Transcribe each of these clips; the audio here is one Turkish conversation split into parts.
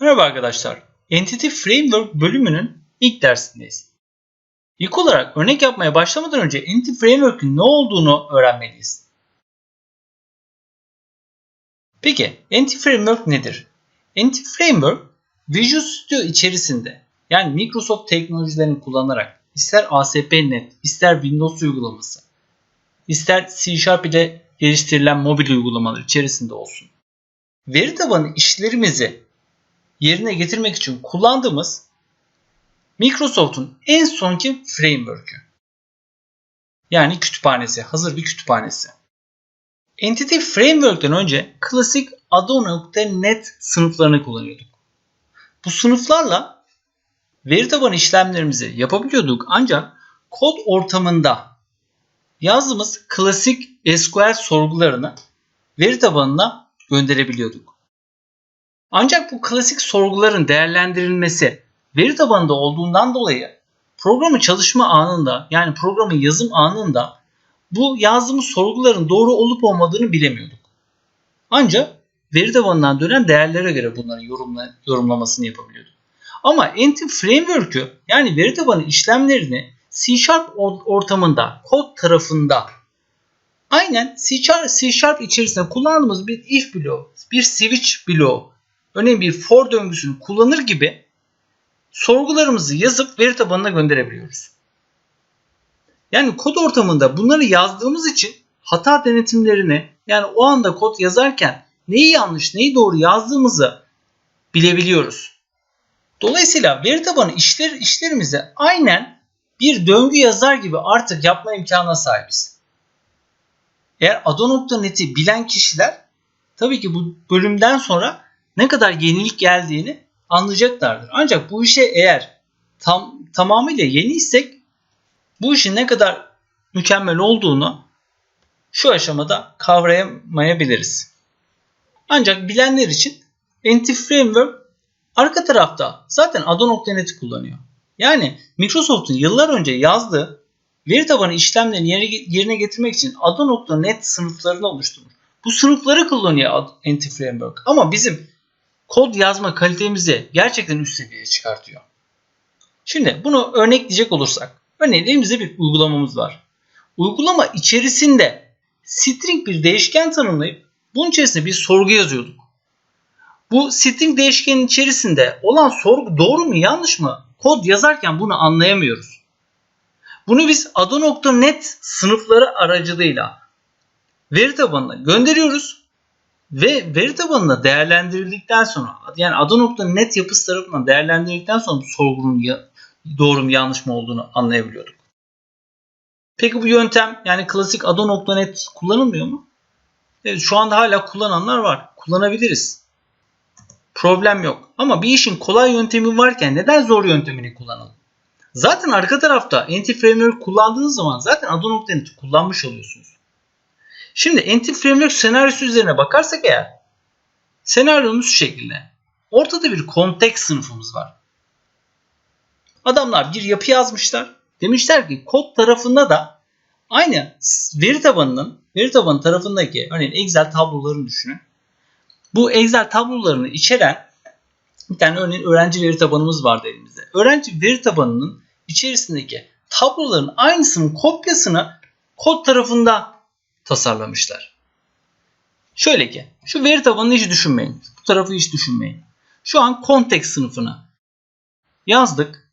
Merhaba arkadaşlar. Entity Framework bölümünün ilk dersindeyiz. İlk olarak örnek yapmaya başlamadan önce Entity Framework'ün ne olduğunu öğrenmeliyiz. Peki Entity Framework nedir? Entity Framework Visual Studio içerisinde yani Microsoft teknolojilerini kullanarak ister ASP.NET, ister Windows uygulaması, ister C Sharp ile geliştirilen mobil uygulamalar içerisinde olsun. Veri tabanı işlerimizi yerine getirmek için kullandığımız Microsoft'un en sonki framework'ü. Yani kütüphanesi, hazır bir kütüphanesi. Entity Framework'ten önce klasik Adorno.NET sınıflarını kullanıyorduk. Bu sınıflarla veri tabanı işlemlerimizi yapabiliyorduk ancak kod ortamında yazdığımız klasik SQL sorgularını veri tabanına gönderebiliyorduk. Ancak bu klasik sorguların değerlendirilmesi veri tabanında olduğundan dolayı programın çalışma anında yani programın yazım anında bu yazdığımız sorguların doğru olup olmadığını bilemiyorduk. Ancak veri tabanından dönen değerlere göre bunların yorumla, yorumlamasını yapabiliyorduk. Ama Entity Framework'ü yani veri tabanı işlemlerini C Sharp ortamında, kod tarafında aynen C Sharp, C Sharp içerisinde kullandığımız bir if bloğu, bir switch bloğu, örneğin bir for döngüsünü kullanır gibi sorgularımızı yazıp veri tabanına gönderebiliyoruz. Yani kod ortamında bunları yazdığımız için hata denetimlerini yani o anda kod yazarken neyi yanlış neyi doğru yazdığımızı bilebiliyoruz. Dolayısıyla veri tabanı işler, işlerimizi aynen bir döngü yazar gibi artık yapma imkanına sahibiz. Eğer Ado.net'i bilen kişiler tabii ki bu bölümden sonra ne kadar yenilik geldiğini anlayacaklardır. Ancak bu işe eğer tam tamamıyla yeniysek bu işin ne kadar mükemmel olduğunu şu aşamada kavrayamayabiliriz. Ancak bilenler için Entity Framework arka tarafta zaten Ado.NET'i kullanıyor. Yani Microsoft'un yıllar önce yazdığı veri tabanı işlemlerini yerine getirmek için Ado.NET sınıflarını oluşturmuş. Bu sınıfları kullanıyor Entity Framework. Ama bizim kod yazma kalitemizi gerçekten üst seviyeye çıkartıyor. Şimdi bunu örnekleyecek olursak. Örneğin elimizde bir uygulamamız var. Uygulama içerisinde string bir değişken tanımlayıp bunun içerisinde bir sorgu yazıyorduk. Bu string değişkenin içerisinde olan sorgu doğru mu yanlış mı? Kod yazarken bunu anlayamıyoruz. Bunu biz ado.net sınıfları aracılığıyla veri tabanına gönderiyoruz ve veri tabanına değerlendirildikten sonra yani Ado.net yapısı tarafından değerlendirildikten sonra sorgunun doğru mu yanlış mı olduğunu anlayabiliyorduk. Peki bu yöntem yani klasik Ado.net kullanılmıyor mu? Evet şu anda hala kullananlar var. Kullanabiliriz. Problem yok. Ama bir işin kolay yöntemi varken neden zor yöntemini kullanalım? Zaten arka tarafta Entity Framework kullandığınız zaman zaten Ado.net'i kullanmış oluyorsunuz. Şimdi Entity Framework senaryosu üzerine bakarsak eğer senaryomuz şu şekilde. Ortada bir kontekst sınıfımız var. Adamlar bir yapı yazmışlar. Demişler ki kod tarafında da aynı veri tabanının veri tabanı tarafındaki örneğin Excel tablolarını düşünün. Bu Excel tablolarını içeren bir tane örneğin öğrenci veri tabanımız vardı elimizde. Öğrenci veri tabanının içerisindeki tabloların aynısının kopyasını kod tarafında tasarlamışlar. Şöyle ki şu veri tabanını hiç düşünmeyin. Bu tarafı hiç düşünmeyin. Şu an kontekst sınıfını yazdık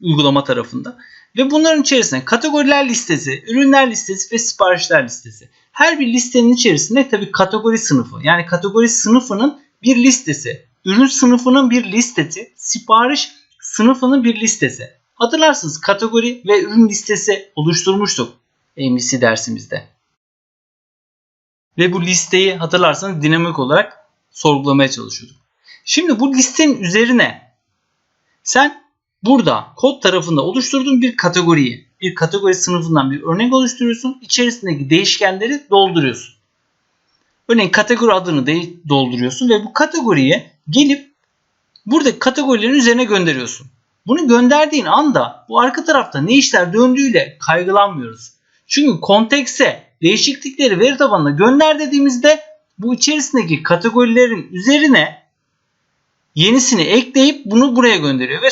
uygulama tarafında. Ve bunların içerisinde kategoriler listesi, ürünler listesi ve siparişler listesi. Her bir listenin içerisinde tabii kategori sınıfı. Yani kategori sınıfının bir listesi. Ürün sınıfının bir listesi. Sipariş sınıfının bir listesi. Hatırlarsınız kategori ve ürün listesi oluşturmuştuk MVC dersimizde. Ve bu listeyi hatırlarsanız dinamik olarak sorgulamaya çalışıyorduk. Şimdi bu listenin üzerine sen burada kod tarafında oluşturduğun bir kategoriyi, bir kategori sınıfından bir örnek oluşturuyorsun. İçerisindeki değişkenleri dolduruyorsun. Örneğin kategori adını dolduruyorsun ve bu kategoriye gelip buradaki kategorilerin üzerine gönderiyorsun. Bunu gönderdiğin anda bu arka tarafta ne işler döndüğüyle kaygılanmıyoruz. Çünkü kontekse değişiklikleri veri tabanına gönder dediğimizde bu içerisindeki kategorilerin üzerine yenisini ekleyip bunu buraya gönderiyor ve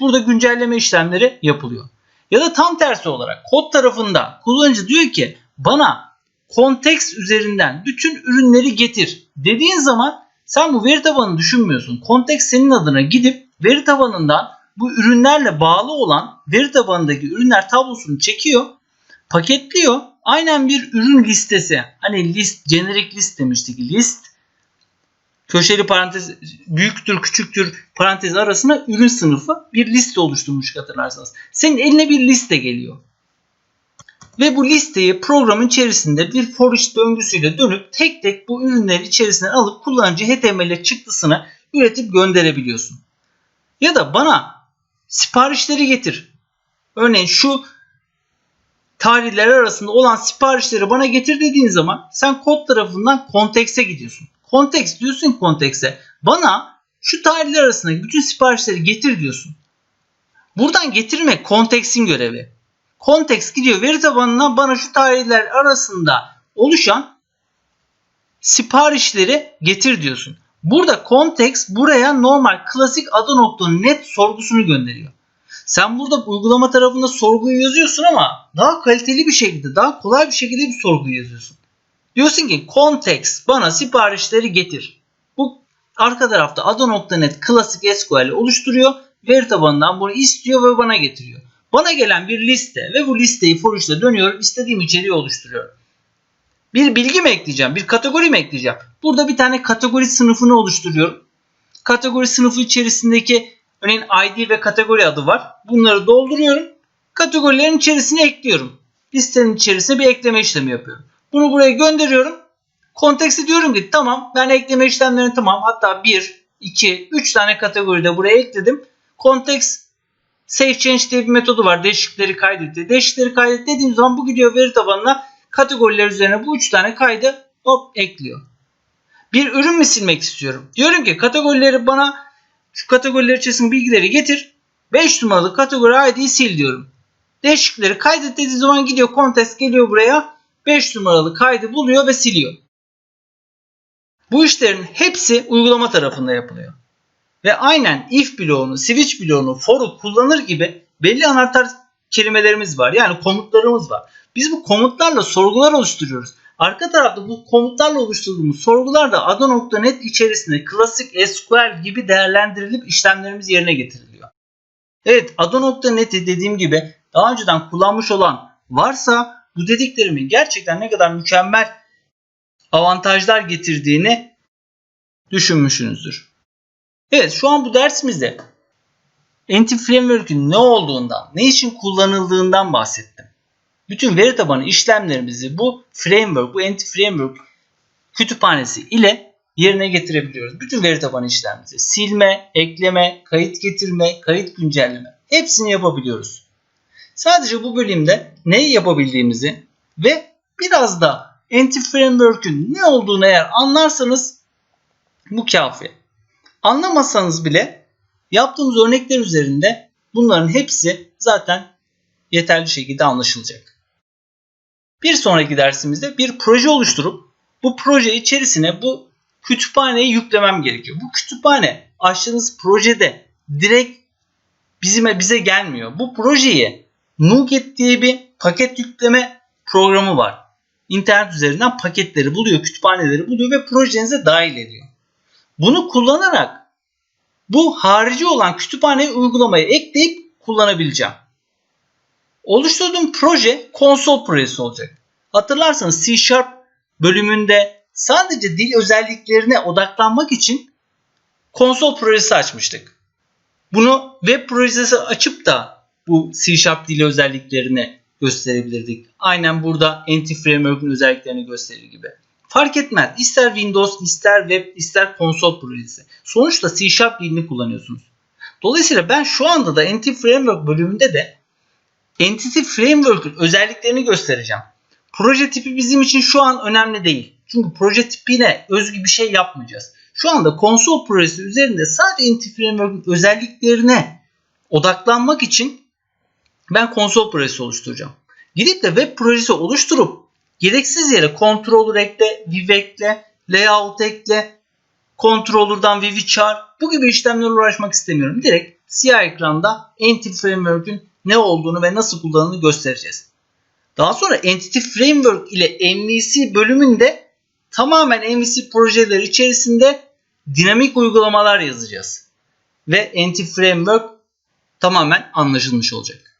burada güncelleme işlemleri yapılıyor. Ya da tam tersi olarak kod tarafında kullanıcı diyor ki bana konteks üzerinden bütün ürünleri getir dediğin zaman sen bu veri tabanını düşünmüyorsun. Konteks senin adına gidip veri tabanından bu ürünlerle bağlı olan veri tabanındaki ürünler tablosunu çekiyor, paketliyor. Aynen bir ürün listesi. Hani list, generic list demiştik. List köşeli parantez büyüktür küçüktür parantez arasında ürün sınıfı bir liste oluşturmuş hatırlarsanız. Senin eline bir liste geliyor. Ve bu listeyi programın içerisinde bir for each döngüsüyle dönüp tek tek bu ürünleri içerisinden alıp kullanıcı HTML çıktısını üretip gönderebiliyorsun. Ya da bana siparişleri getir. Örneğin şu tarihler arasında olan siparişleri bana getir dediğin zaman sen kod tarafından kontekse gidiyorsun. Konteks diyorsun kontekse. Bana şu tarihler arasındaki bütün siparişleri getir diyorsun. Buradan getirmek konteksin görevi. Konteks gidiyor veri tabanına bana şu tarihler arasında oluşan siparişleri getir diyorsun. Burada konteks buraya normal klasik adı.net sorgusunu gönderiyor. Sen burada uygulama tarafında sorguyu yazıyorsun ama daha kaliteli bir şekilde, daha kolay bir şekilde bir sorguyu yazıyorsun. Diyorsun ki konteks bana siparişleri getir. Bu arka tarafta adı.net klasik SQL oluşturuyor. Veri tabanından bunu istiyor ve bana getiriyor. Bana gelen bir liste ve bu listeyi for each'te dönüyorum. istediğim içeriği oluşturuyorum. Bir bilgi mi ekleyeceğim? Bir kategori mi ekleyeceğim? Burada bir tane kategori sınıfını oluşturuyorum. Kategori sınıfı içerisindeki örneğin ID ve kategori adı var. Bunları dolduruyorum. Kategorilerin içerisine ekliyorum. Listenin içerisine bir ekleme işlemi yapıyorum. Bunu buraya gönderiyorum. Konteksti diyorum ki tamam ben ekleme işlemlerini tamam. Hatta 1, 2, 3 tane kategoride buraya ekledim. Konteks save change diye bir metodu var. Değişiklikleri kaydet. Değişiklikleri kaydet dediğim zaman bu gidiyor veri tabanına kategoriler üzerine bu 3 tane kaydı hop ekliyor. Bir ürün mü silmek istiyorum? Diyorum ki kategorileri bana şu kategoriler içerisinde bilgileri getir. 5 numaralı kategori ID'yi sil diyorum. Değişiklikleri kaydet dediği zaman gidiyor kontest geliyor buraya 5 numaralı kaydı buluyor ve siliyor. Bu işlerin hepsi uygulama tarafında yapılıyor. Ve aynen if bloğunu, switch bloğunu, for'u kullanır gibi belli anahtar kelimelerimiz var. Yani komutlarımız var. Biz bu komutlarla sorgular oluşturuyoruz. Arka tarafta bu komutlarla oluşturduğumuz sorgular da ada.net içerisinde klasik SQL gibi değerlendirilip işlemlerimiz yerine getiriliyor. Evet ada.net'i dediğim gibi daha önceden kullanmış olan varsa bu dediklerimin gerçekten ne kadar mükemmel avantajlar getirdiğini düşünmüşsünüzdür. Evet şu an bu dersimizde Entity Framework'ün ne olduğundan, ne için kullanıldığından bahsettim. Bütün veri tabanı işlemlerimizi bu framework, bu Entity Framework kütüphanesi ile yerine getirebiliyoruz. Bütün veri tabanı işlemimizi silme, ekleme, kayıt getirme, kayıt güncelleme hepsini yapabiliyoruz. Sadece bu bölümde neyi yapabildiğimizi ve biraz da Entity Framework'ün ne olduğunu eğer anlarsanız bu kafi. Anlamasanız bile yaptığımız örnekler üzerinde bunların hepsi zaten yeterli şekilde anlaşılacak. Bir sonraki dersimizde bir proje oluşturup bu proje içerisine bu kütüphaneyi yüklemem gerekiyor. Bu kütüphane açtığınız projede direkt bizime bize gelmiyor. Bu projeyi NuGet diye bir paket yükleme programı var. İnternet üzerinden paketleri buluyor, kütüphaneleri buluyor ve projenize dahil ediyor. Bunu kullanarak bu harici olan kütüphane uygulamayı ekleyip kullanabileceğim. Oluşturduğum proje konsol projesi olacak. Hatırlarsanız C Sharp bölümünde sadece dil özelliklerine odaklanmak için konsol projesi açmıştık. Bunu web projesi açıp da bu C Sharp dili özelliklerini gösterebilirdik. Aynen burada Entity Framework'ün özelliklerini gösterir gibi. Fark etmez. İster Windows, ister web, ister konsol projesi. Sonuçta C Sharp dilini kullanıyorsunuz. Dolayısıyla ben şu anda da Entity Framework bölümünde de Entity Framework'ün özelliklerini göstereceğim. Proje tipi bizim için şu an önemli değil. Çünkü proje tipine özgü bir şey yapmayacağız. Şu anda konsol projesi üzerinde sadece Entity Framework'ün özelliklerine odaklanmak için ben konsol projesi oluşturacağım. Gidip de web projesi oluşturup gereksiz yere controller ekle, view ekle, layout ekle, controller'dan Vivi çağır. Bu gibi işlemlerle uğraşmak istemiyorum. Direkt siyah ekranda Entity Framework'ün ne olduğunu ve nasıl kullanıldığını göstereceğiz. Daha sonra Entity Framework ile MVC bölümünde tamamen MVC projeleri içerisinde dinamik uygulamalar yazacağız. Ve Entity Framework tamamen anlaşılmış olacak.